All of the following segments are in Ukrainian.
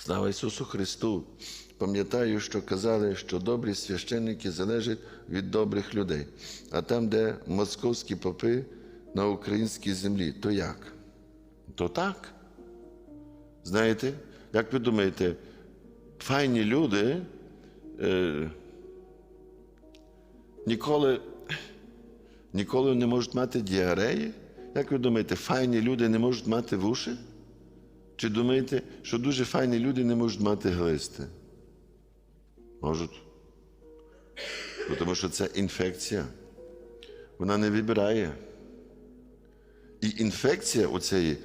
Слава Ісусу Христу! Пам'ятаю, що казали, що добрі священники залежать від добрих людей. А там, де московські попи на українській землі, то як? То так. Знаєте, як ви думаєте, файні люди е, ніколи, ніколи не можуть мати діареї? Як ви думаєте, файні люди не можуть мати вуші? Чи думаєте, що дуже файні люди не можуть мати глисти? Можуть. Тому що це інфекція. Вона не вибирає. І інфекція у цієї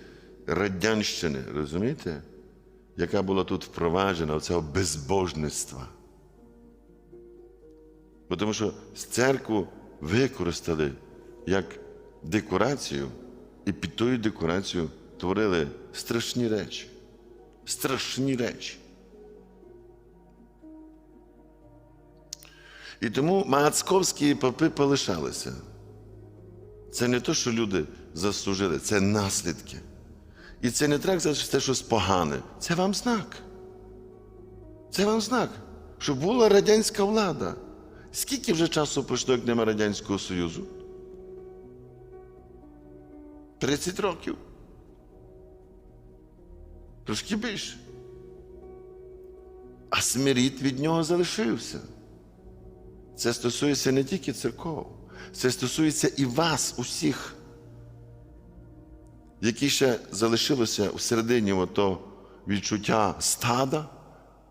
радянщини, розумієте, яка була тут впроваджена, оцього безбожництва. Бо Тому що церкву використали як декорацію, і під тою декорацією творили страшні речі. Страшні речі. І тому мацковські попи полишалися. Це не те, що люди заслужили, це наслідки. І це не казати, що це щось погане. Це вам знак. Це вам знак, що була радянська влада. Скільки вже часу пройшло, як нема Радянського Союзу? 30 років. Трошки більше. А смиріт від нього залишився. Це стосується не тільки церков, це стосується і вас, усіх, які ще залишилося всередині ото відчуття стада.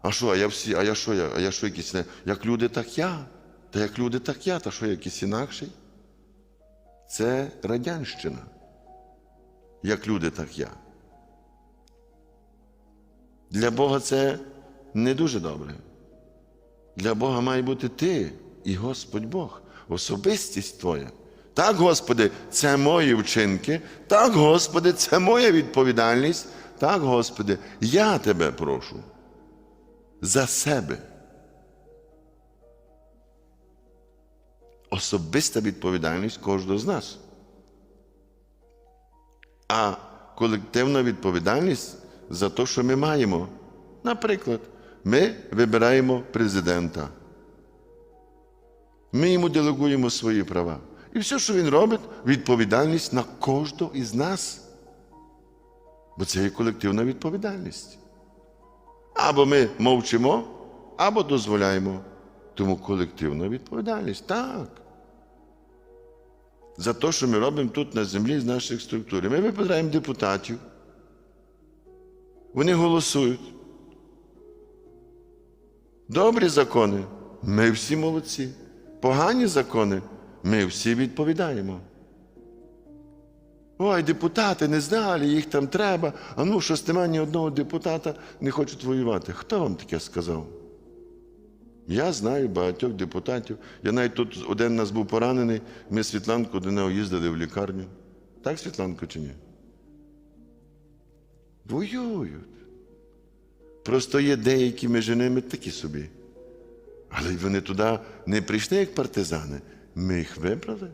А що, а я всі, а я що, я, а я що якийсь не. Як люди, так я. Та як люди, так я, та що я якийсь інакший? Це радянщина. Як люди, так я. Для Бога це не дуже добре. Для Бога має бути ти і Господь Бог, особистість Твоя. Так, Господи, це мої вчинки. Так, Господи, це моя відповідальність. Так, Господи, я Тебе прошу за себе. Особиста відповідальність кожного з нас. А колективна відповідальність за те, що ми маємо. Наприклад, ми вибираємо президента. Ми йому делегуємо свої права. І все, що він робить, відповідальність на кожного із нас. Бо це є колективна відповідальність. Або ми мовчимо, або дозволяємо. Тому колективна відповідальність. Так. За те, що ми робимо тут на землі з наших структур. Ми вибираємо депутатів. Вони голосують. Добрі закони. Ми всі молодці. Погані закони. Ми всі відповідаємо. Ой, депутати не знали, їх там треба. А ну, щось немає ні одного депутата не хочуть воювати. Хто вам таке сказав? Я знаю багатьох депутатів. Я навіть тут один нас був поранений, ми Світланку до нього їздили в лікарню. Так, Світланко, чи ні? Воюють. Просто є деякі між ними такі собі. Але вони туди не прийшли як партизани. Ми їх вибрали.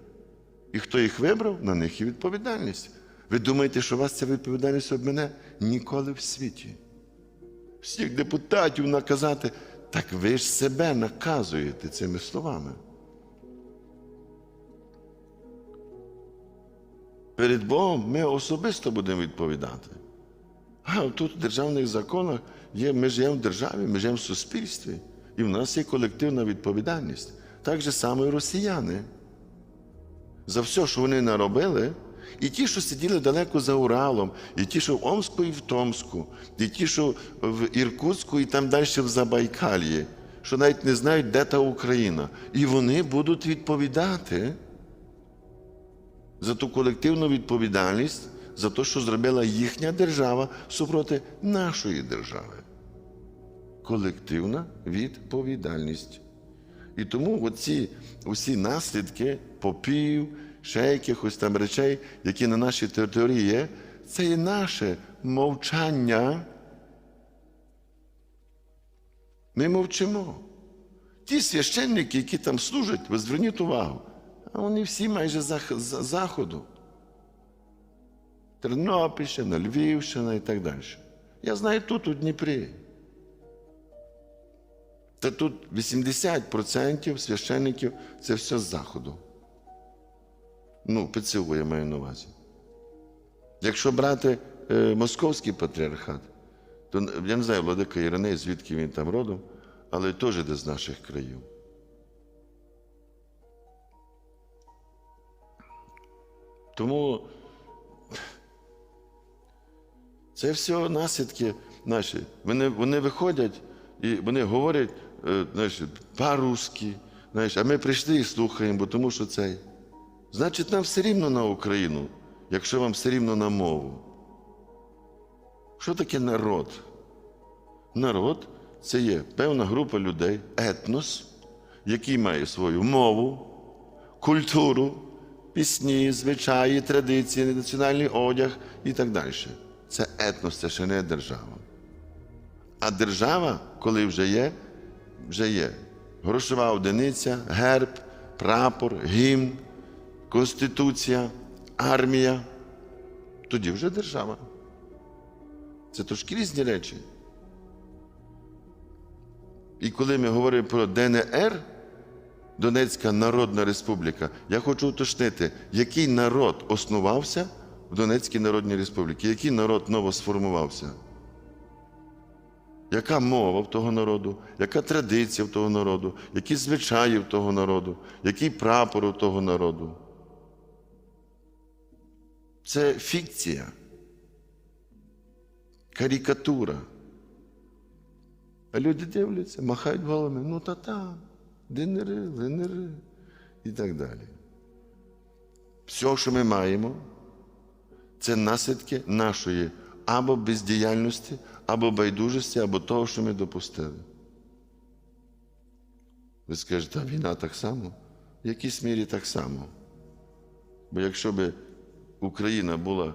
І хто їх вибрав, на них і відповідальність. Ви думаєте, що у вас ця відповідальність об мене? Ніколи в світі. Всіх депутатів наказати, так ви ж себе наказуєте цими словами. Перед Богом ми особисто будемо відповідати. А тут в державних законах є, ми живемо в державі, ми живемо в суспільстві, і в нас є колективна відповідальність. Так же само і росіяни. За все, що вони наробили, і ті, що сиділи далеко за Уралом, і ті, що в Омську і в Томську, і ті, що в Іркутську і там далі в Забайкальї, що навіть не знають, де та Україна. І вони будуть відповідати за ту колективну відповідальність, за те, що зробила їхня держава супроти нашої держави. Колективна відповідальність. І тому оці усі наслідки попів, ще якихось там речей, які на нашій території є, це є наше мовчання. Ми мовчимо. Ті священники, які там служать, ви зверніть увагу, а вони всі майже заходу. Тернопільщина, Львівщина і так далі. Я знаю тут, у Дніпрі. Та тут 80% священників це все з заходу. Ну, ПЦУ я маю на увазі. Якщо брати е, московський патріархат, то я не знаю, владика Іриней, звідки він там родом, але теж де з наших країв. Тому це все наслідки наші. Вони, вони виходять і вони говорять, е, знаєш, по-русски, знаєш, а ми прийшли і слухаємо, бо тому що цей. Значить, нам все рівно на Україну, якщо вам все рівно на мову. Що таке народ? Народ це є певна група людей, етнос, який має свою мову, культуру, пісні, звичаї, традиції, національний одяг і так далі. Це етнос, це ще не держава. А держава, коли вже є, вже є грошова одиниця, герб, прапор, гімн, конституція, армія. Тоді вже держава. Це трошки різні речі. І коли ми говоримо про ДНР, Донецька Народна Республіка, я хочу уточнити, який народ основався в Донецькій Народній Республіці, який народ новосформувався? Яка мова в того народу, яка традиція в того народу, які звичаї в того народу, який прапор у того народу? Це фікція, карикатура. А люди дивляться, махають головами, ну та там, ДНР, ЛНР і так далі. Все, що ми маємо, це наслідки нашої або бездіяльності, або байдужості, або того, що ми допустили. Ви скажете, а війна так само? В якійсь мірі так само. Бо якщо б Україна була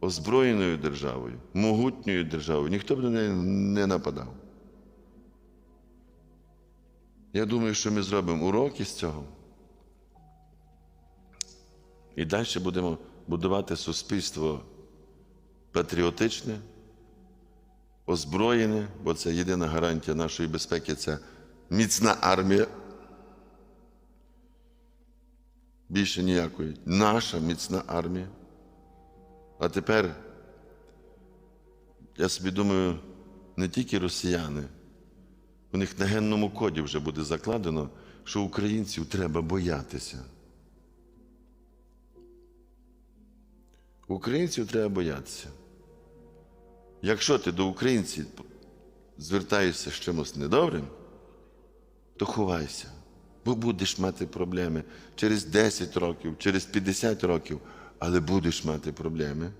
озброєною державою, могутньою державою, ніхто б на неї не нападав. Я думаю, що ми зробимо уроки з цього. І далі будемо будувати суспільство патріотичне, озброєне, бо це єдина гарантія нашої безпеки це міцна армія. Більше ніякої. Наша міцна армія. А тепер, я собі думаю, не тільки росіяни, у них на генному коді вже буде закладено, що українців треба боятися. Українців треба боятися. Якщо ти до українців звертаєшся з чимось недобрим, то ховайся, бо будеш мати проблеми через 10 років, через 50 років, але будеш мати проблеми.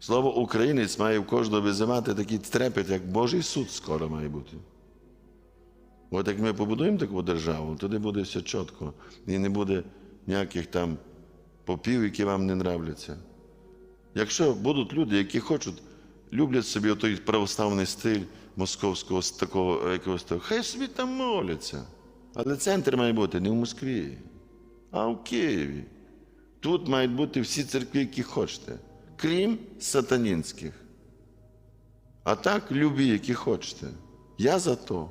Слово українець має в кожного визивати такий трепет, як Божий суд скоро має бути. От як ми побудуємо таку державу, тоді буде все чітко. І не буде ніяких там попів, які вам не нравляться. Якщо будуть люди, які хочуть, люблять собі той православний стиль московського такого якогось того, хай собі там моляться. Але центр має бути не в Москві, а в Києві. Тут мають бути всі церкви, які хочете, крім сатанінських. А так любі, які хочете. Я за то.